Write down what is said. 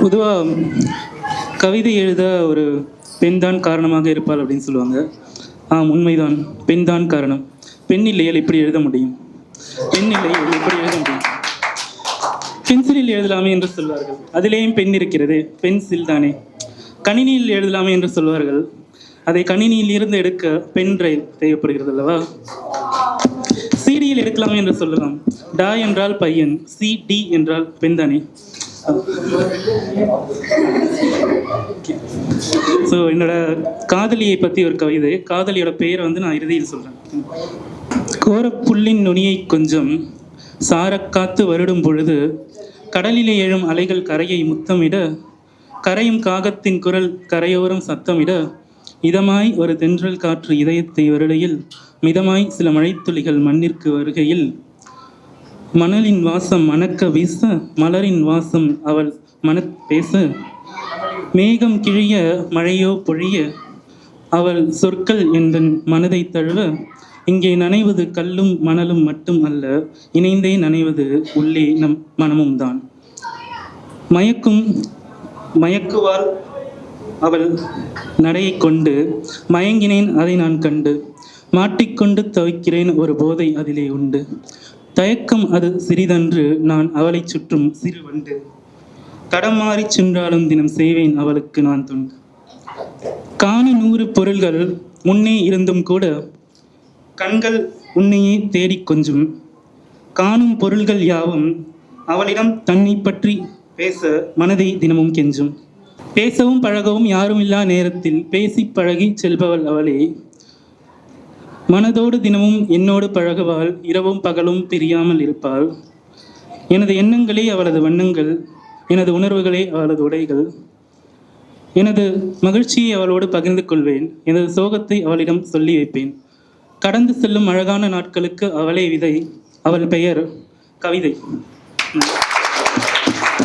பொதுவாக கவிதை எழுத ஒரு பெண் தான் காரணமாக இருப்பாள் அப்படின்னு சொல்லுவாங்க. ஆம் உண்மைதான். பெண் தான் காரணம். பெண் இல்லையால் எப்படி எழுத முடியும்? பெண் இல்லையால் எப்படி எழுத முடியும்? பென்சிலில் எழுதலாமே என்று சொல்வார்கள். அதிலேயும் பெண் இருக்கிறது. பென்சில் தானே. கணினியில் எழுதலாமே என்று சொல்வார்கள். அதை கணினியில் இருந்து எடுக்க பென் டிரைவ் தேவைப்படுகிறது அல்லவா? சிடியில் எடுக்கலாமே என்று சொல்லலாம். டா என்றால் பையன். சி டி என்றால் பெண் தானே. ஸோ என்னோட காதலியை பற்றி ஒரு கவிதை காதலியோட பெயரை வந்து நான் இறுதியில் சொல்கிறேன் கோரப்புல்லின் நுனியை கொஞ்சம் சாரக்காத்து வருடும் பொழுது கடலிலே எழும் அலைகள் கரையை முத்தமிட கரையும் காகத்தின் குரல் கரையோரம் சத்தமிட இதமாய் ஒரு தென்றல் காற்று இதயத்தை வருடையில் மிதமாய் சில மழைத்துளிகள் மண்ணிற்கு வருகையில் மணலின் வாசம் மணக்க வீச மலரின் வாசம் அவள் மன பேச. மேகம் கிழிய மழையோ பொழிய அவள் சொற்கள் எந்தன் மனதை தழுவ. இங்கே நனைவது கல்லும் மணலும் மட்டும் அல்ல இணைந்தே நனைவது உள்ளே நம் மனமும் தான். மயக்கும் மயக்குவாள் அவள் நடையை கொண்டு மயங்கினேன் அதை நான் கண்டு. மாட்டிக்கொண்டு தவிக்கிறேன் ஒரு போதை அதிலே உண்டு. தயக்கம் அது சிறிதன்று நான் அவளைச் சுற்றும் சிறு வண்டு. தடமாறி சென்றாலும் தினம் செய்வேன் அவளுக்கு நான் தொண்டு. காணி நூறு பொருள்கள் முன்னே இருந்தும் கூட கண்கள் உன்னையே தேடிக் கொஞ்சும். காணும் பொருள்கள் யாவும் அவளிடம் தன்னை பற்றி பேச மனதை தினமும் கெஞ்சும். பேசவும் பழகவும் யாரும் இல்லா நேரத்தில் பேசி பழகி செல்பவள் அவளே. மனதோடு தினமும் என்னோடு பழகுவாள் இரவும் பகலும் பிரியாமல் இருப்பாள். எனது எண்ணங்களே அவளது வண்ணங்கள் எனது உணர்வுகளே அவளது உடைகள். எனது மகிழ்ச்சியை அவளோடு பகிர்ந்து கொள்வேன் எனது சோகத்தை அவளிடம் சொல்லி வைப்பேன். கடந்து செல்லும் அழகான நாட்களுக்கு அவளே விதை அவள் பெயர் கவிதை.